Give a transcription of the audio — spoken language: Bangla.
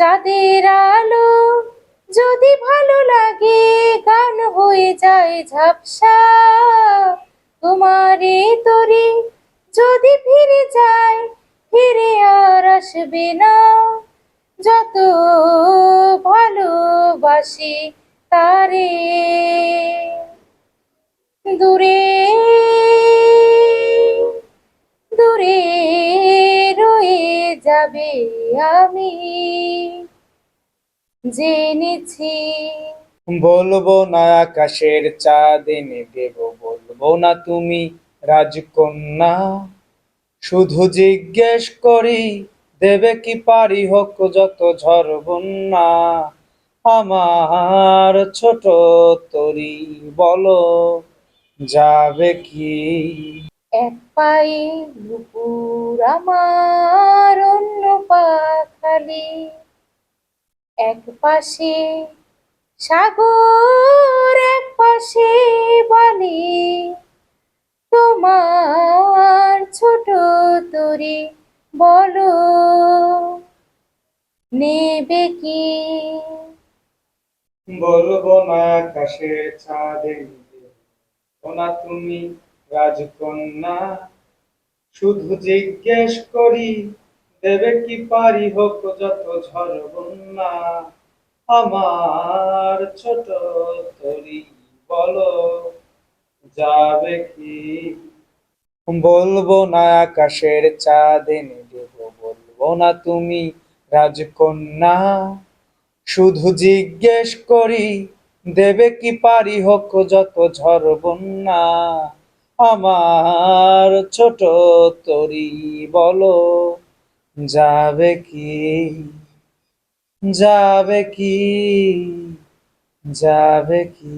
চাঁদের আলো যদি ভালো লাগে, গান হয়ে যায় ঝাপসা। তোমারে তরি যদি ফিরে যায়, ফিরে আর আসবে না। যত ভালোবাসি তারে যাবে আমি? জেনেছি। বলব না আকাশের চাঁদ এনে দেব, বলব না তুমি রাজকন্যা। শুধু জিজ্ঞেস করি, দেবে কি পারি হোক যত ঝড় বন্যা আমার ছোট তরি বলো, যাবে কি? এক পায়ে নুপুর আমার অন্য পা খালি এক পাশে সাগর, এক পাশে বালি। তোমার ছোট তরি বলো, নেবে কি? বলব না আকাশের চাঁদ এনে না তুমি রাজকন্যা, শুধু জিজ্ঞেস করি, দেবে কি পারি হোক যত ঝড় বন্যা? আমার ছোট তরি, বলো, যাবে কি? বলব না আকাশের চাঁদ এনে দেব বলব না তুমি রাজকন্যা। শুধু জিজ্ঞেস করি, দেবে কি পারি হোক যত ঝড় বন্যা? আমার ছোট তরি বলো যাবে কি? যাবে কি? যাবে কি?